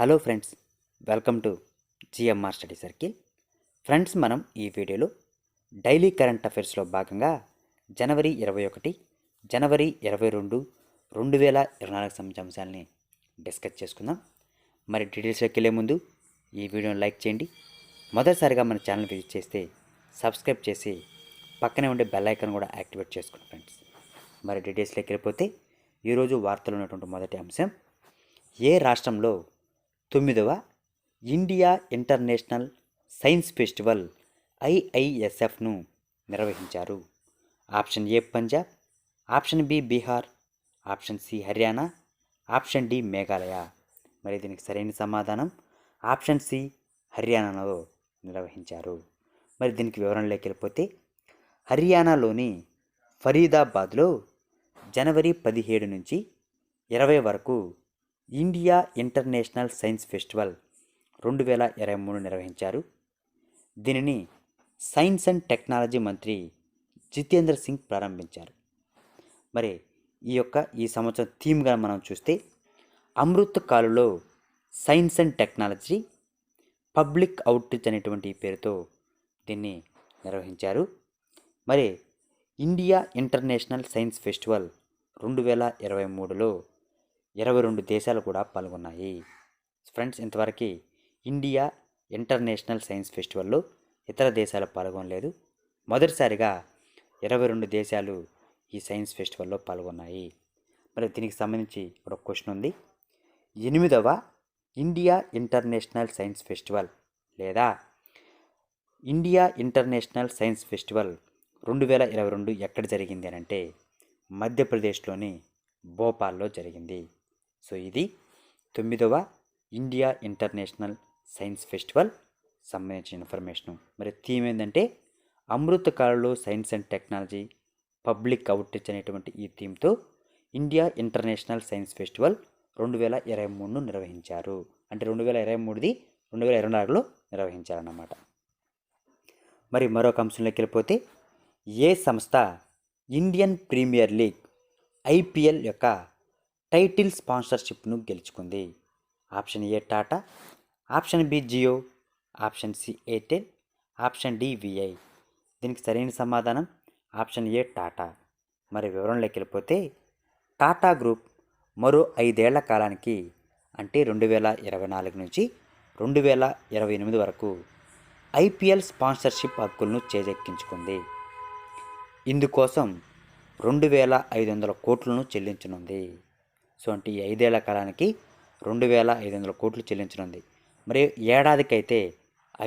Hello friends welcome to GMR study circle. Friends మనం ఈ వీడియోలో డైలీ కరెంట్ అఫైర్స్లో భాగంగా జనవరి ఇరవై ఒకటి జనవరి ఇరవై రెండు రెండు వేల ఇరవై నాలుగు సంబంధించిన అంశాలని డిస్కస్ చేసుకుందాం. మరి డీటెయిల్స్లోకి వెళ్ళే ముందు ఈ వీడియోని లైక్ చేయండి. మొదటిసారిగా మన ఛానల్ విజిట్ చేస్తే సబ్స్క్రైబ్ చేసి పక్కనే ఉండే బెల్ ఐకాన్ కూడా యాక్టివేట్ చేసుకోండి ఫ్రెండ్స్. మరి డీటెయిల్స్లోకి వెళ్ళిపోతే ఈరోజు వార్తలు ఉన్నటువంటి మొదటి అంశం ఏ రాష్ట్రంలో తొమ్మిదవ ఇండియా ఇంటర్నేషనల్ సైన్స్ ఫెస్టివల్ ఐఐఎస్ఎఫ్ను నిర్వహించారు. Option A Punjab option B Bihar option C Haryana option D Meghalaya. మరి దీనికి సరైన సమాధానం ఆప్షన్ సి హర్యానాలో నిర్వహించారు. మరి దీనికి వివరణలోకి వెళ్ళిపోతే హర్యానాలోని ఫరీదాబాద్లో జనవరి పదిహేడు నుంచి ఇరవై వరకు ఇండియా ఇంటర్నేషనల్ సైన్స్ ఫెస్టివల్ రెండు వేల ఇరవై మూడు నిర్వహించారు. దీనిని సైన్స్ అండ్ టెక్నాలజీ మంత్రి జితేంద్ర సింగ్ ప్రారంభించారు. మరి ఈ యొక్క ఈ సంవత్సరం థీమ్గా మనం చూస్తే Amrit కాలులో science and technology public outreach అనేటువంటి పేరుతో దీన్ని నిర్వహించారు. మరి ఇండియా ఇంటర్నేషనల్ సైన్స్ ఫెస్టివల్ రెండు వేల ఇరవై మూడులో ఇరవై రెండు దేశాలు కూడా పాల్గొన్నాయి. ఫ్రెండ్స్ ఇంతవరకు ఇండియా ఇంటర్నేషనల్ సైన్స్ ఫెస్టివల్లో ఇతర దేశాలు పాల్గొనలేదు. మొదటిసారిగా ఇరవై రెండు దేశాలు ఈ సైన్స్ ఫెస్టివల్లో పాల్గొన్నాయి. మరి దీనికి సంబంధించి ఒక క్వశ్చన్ ఉంది. ఎనిమిదవ ఇండియా ఇంటర్నేషనల్ సైన్స్ ఫెస్టివల్ లేదా? ఇండియా ఇంటర్నేషనల్ సైన్స్ ఫెస్టివల్ రెండు వేల ఇరవై రెండు ఎక్కడ జరిగింది అని అంటే మధ్యప్రదేశ్లోని భోపాల్లో జరిగింది. సో ఇది తొమ్మిదవ ఇండియా ఇంటర్నేషనల్ సైన్స్ ఫెస్టివల్ సంబంధించిన ఇన్ఫర్మేషన్. మరి థీమ్ ఏంటంటే అమృత కాలంలో science and technology public outreach అనేటువంటి ఈ థీమ్తో ఇండియా ఇంటర్నేషనల్ సైన్స్ ఫెస్టివల్ రెండు వేల ఇరవై మూడును నిర్వహించారు. అంటే రెండు వేల ఇరవై మూడుది రెండు వేల ఇరవై నాలుగులో నిర్వహించారన్నమాట. మరి మరొక అంశంలోకి వెళ్ళిపోతే ఏ సంస్థ ఇండియన్ ప్రీమియర్ లీగ్ ఐపీఎల్ యొక్క టైటిల్ స్పాన్సర్షిప్ను గెలుచుకుంది. Option A Tata option B Jio option C Airtel option D Vi. దీనికి సరైన సమాధానం ఆప్షన్ ఏ టాటా. మరి వివరంలోకి వెళ్ళిపోతే టాటా గ్రూప్ మరో ఐదేళ్ళ కాలానికి అంటే రెండు వేల ఇరవై నాలుగు నుంచి రెండు వేల ఇరవై ఎనిమిది వరకు ఐపీఎల్ స్పాన్సర్షిప్ హక్కులను చేజెక్కించుకుంది. ఇందుకోసం రెండు వేల ఐదు వందల కోట్లను చెల్లించనుంది. సో ఈ ఐదేళ్ళ కాలానికి రెండు వేల ఐదు వందల కోట్లు చెల్లించనుంది. మరి ఏడాదికైతే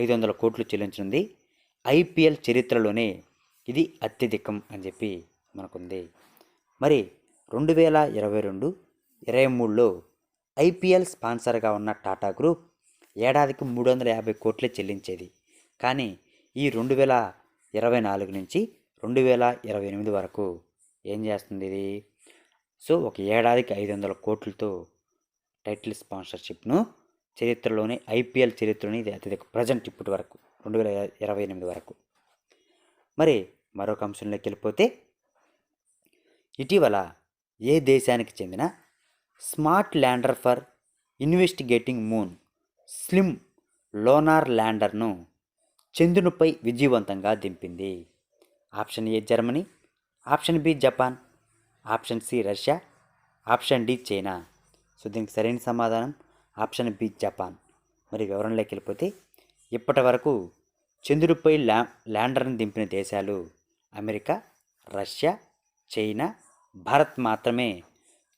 ఐదు వందల కోట్లు చెల్లించనుంది. ఐపీఎల్ చరిత్రలోనే ఇది అత్యధికం అని చెప్పి మనకుంది. మరి రెండు వేల ఇరవై రెండు ఇరవై మూడులో ఐపీఎల్ స్పాన్సర్గా ఉన్న టాటా గ్రూప్ ఏడాదికి మూడు వందల యాభై కోట్లే చెల్లించేది. కానీ ఈ రెండు వేల ఇరవై నాలుగు నుంచి రెండు వేల ఇరవై ఎనిమిది వరకు ఏం చేస్తుంది ఇది? సో ఒక ఏడాదికి ఐదు వందల కోట్లతో టైటిల్ స్పాన్సర్షిప్ను చరిత్రలోనే ఐపీఎల్ చరిత్రలోని ఇది అత్యధిక ప్రజెంట్ ఇప్పటి వరకు రెండు వేల ఇరవై ఎనిమిది వరకు. మరి మరొక అంశంలోకి వెళ్ళిపోతే ఇటీవల ఏ దేశానికి చెందిన smart lander for investigating moon SLIM lunar ల్యాండర్ను చంద్రునిపై విజయవంతంగా దింపింది. Option A Germany option B Japan option C Russia option D China. So దీనికి సరైన సమాధానం ఆప్షన్ బి జపాన్. మరి వివరంలోకి వెళ్ళిపోతే ఇప్పటి వరకు చంద్రుడిపై ల్యా ల్యాండర్ని దింపిన దేశాలు అమెరికా రష్యా చైనా భారత్ మాత్రమే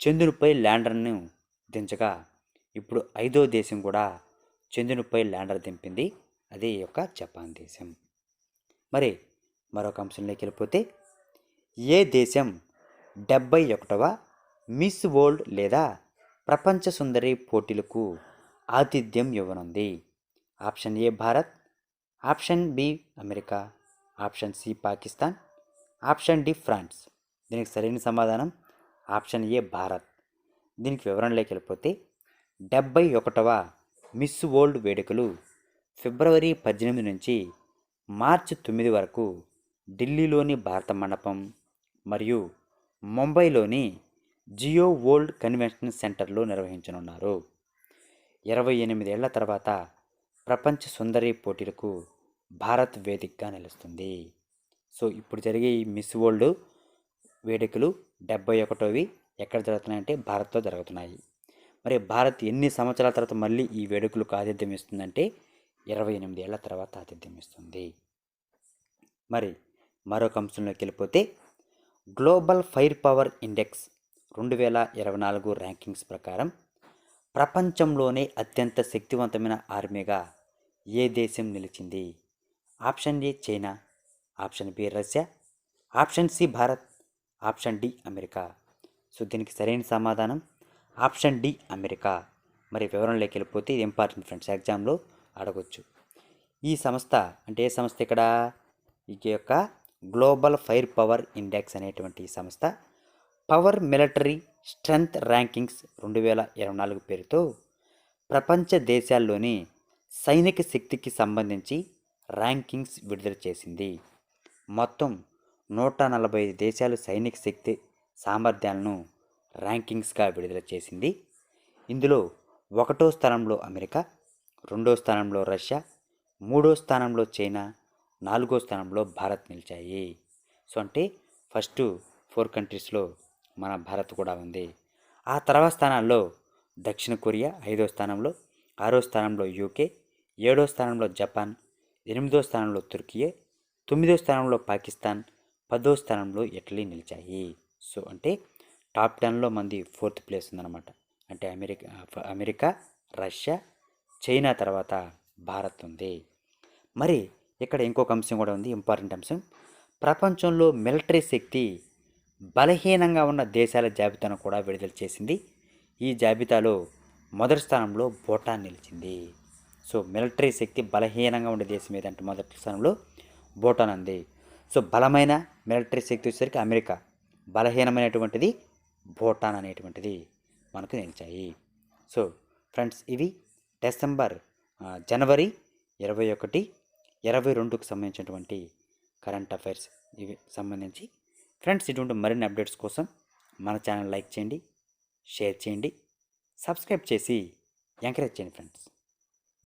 చంద్రునిపై ల్యాండర్ను దించగా ఇప్పుడు ఐదో దేశం కూడా చంద్రునిపై ల్యాండర్ దింపింది. అదే యొక్క జపాన్ దేశం. మరి మరొక అంశంలోకి వెళ్ళిపోతే ఏ దేశం డెబ్బై ఒకటవ మిస్ వరల్డ్ లేదా ప్రపంచ సుందరి పోటీలకు ఆతిథ్యం ఇవ్వనుంది. Option A Bharat option B America option C Pakistan option D France. దీనికి సరైన సమాధానం ఆప్షన్ ఏ భారత్. దీనికి వివరణలోకి వెళ్ళిపోతే డెబ్బై ఒకటవ మిస్ వరల్డ్ వేడుకలు ఫిబ్రవరి పద్దెనిమిది నుంచి మార్చి తొమ్మిది వరకు ఢిల్లీలోని భారత మండపం మరియు ముంబైలోని జియో వరల్డ్ కన్వెన్షన్ సెంటర్లో నిర్వహించనున్నారు. ఇరవై ఎనిమిదేళ్ళ తర్వాత ప్రపంచ సుందరి పోటీలకు భారత్ వేదికగా నిలుస్తుంది. సో ఇప్పుడు జరిగే ఈ మిస్ వరల్డ్ వేడుకలు డెబ్బై ఒకటోవి ఎక్కడ జరుగుతున్నాయంటే భారత్లో జరుగుతున్నాయి. మరి భారత్ ఎన్ని సంవత్సరాల తర్వాత మళ్ళీ ఈ వేడుకలకు ఆతిథ్యం ఇస్తుందంటే ఇరవై ఎనిమిది ఏళ్ళ తర్వాత ఆతిథ్యం ఇస్తుంది. మరి మరొక అంశంలోకి వెళ్ళిపోతే గ్లోబల్ ఫైర్ పవర్ ఇండెక్స్ రెండు వేల ఇరవై నాలుగు ర్యాంకింగ్స్ ప్రకారం ప్రపంచంలోనే అత్యంత శక్తివంతమైన ఆర్మీగా ఏ దేశం నిలిచింది? Option A China option B Russia option C Bharat option D America. So దీనికి సరైన సమాధానం ఆప్షన్ డి అమెరికా. మరి వివరంలోకి వెళ్ళిపోతే ఇది ఇంపార్టెంట్ ఫ్రెండ్స్ ఎగ్జామ్లో అడగొచ్చు. ఈ సంస్థ అంటే ఏ సంస్థ ఇక్కడ? ఈ యొక్క గ్లోబల్ ఫైర్ పవర్ ఇండెక్స్ అనేటువంటి సంస్థ పవర్ మిలిటరీ స్ట్రెంగ్త్ ర్యాంకింగ్స్ రెండు వేల ఇరవై నాలుగు పేరుతో ప్రపంచ దేశాల్లోని సైనిక శక్తికి సంబంధించి ర్యాంకింగ్స్ విడుదల చేసింది. మొత్తం నూట నలభై ఐదు దేశాలు సైనిక శక్తి సామర్థ్యాలను ర్యాంకింగ్స్గా విడుదల చేసింది. ఇందులో ఒకటో స్థానంలో అమెరికా రెండో స్థానంలో రష్యా మూడో స్థానంలో చైనా నాలుగో స్థానంలో భారత్ నిలిచాయి. సో అంటే ఫస్ట్ ఫోర్ కంట్రీస్లో మన భారత్ కూడా ఉంది. ఆ తర్వాత స్థానాల్లో దక్షిణ కొరియా ఐదో స్థానంలో ఆరో స్థానంలో యూకే ఏడో స్థానంలో జపాన్ ఎనిమిదో స్థానంలో తుర్కియే తొమ్మిదో స్థానంలో పాకిస్తాన్ పదో స్థానంలో ఇటలీ నిలిచాయి. సో అంటే టాప్ టెన్లో మంది ఫోర్త్ ప్లేస్ ఉందన్నమాట. అంటే అమెరికా అమెరికా రష్యా చైనా తర్వాత భారత్ ఉంది. మరి ఇక్కడ ఇంకొక అంశం కూడా ఉంది ఇంపార్టెంట్ అంశం. ప్రపంచంలో మిలిటరీ శక్తి బలహీనంగా ఉన్న దేశాల జాబితాను కూడా విడుదల చేసింది. ఈ జాబితాలో మొదటి స్థానంలో భూటాన్ నిలిచింది. సో మిలిటరీ శక్తి బలహీనంగా ఉండే దేశం ఏదంటే మొదటి స్థానంలో భూటాన్ ఉంది సో బలమైన మిలిటరీ శక్తి వచ్చేసరికి అమెరికా. బలహీనమైనటువంటిది భూటాన్ అనేటువంటిది మనకు నిలిచాయి. సో ఫ్రెండ్స్ ఇవి డిసెంబర్ జనవరి ఇరవై ఒకటి ఇరవై రెండుకు సంబంధించినటువంటి కరెంట్ అఫైర్స్ ఇవి సంబంధించి. ఫ్రెండ్స్ ఇటువంటి మరిన్ని అప్డేట్స్ కోసం మన ఛానల్ లైక్ చేయండి షేర్ చేయండి సబ్స్క్రైబ్ చేసి ఎంకరేజ్ చేయండి ఫ్రెండ్స్.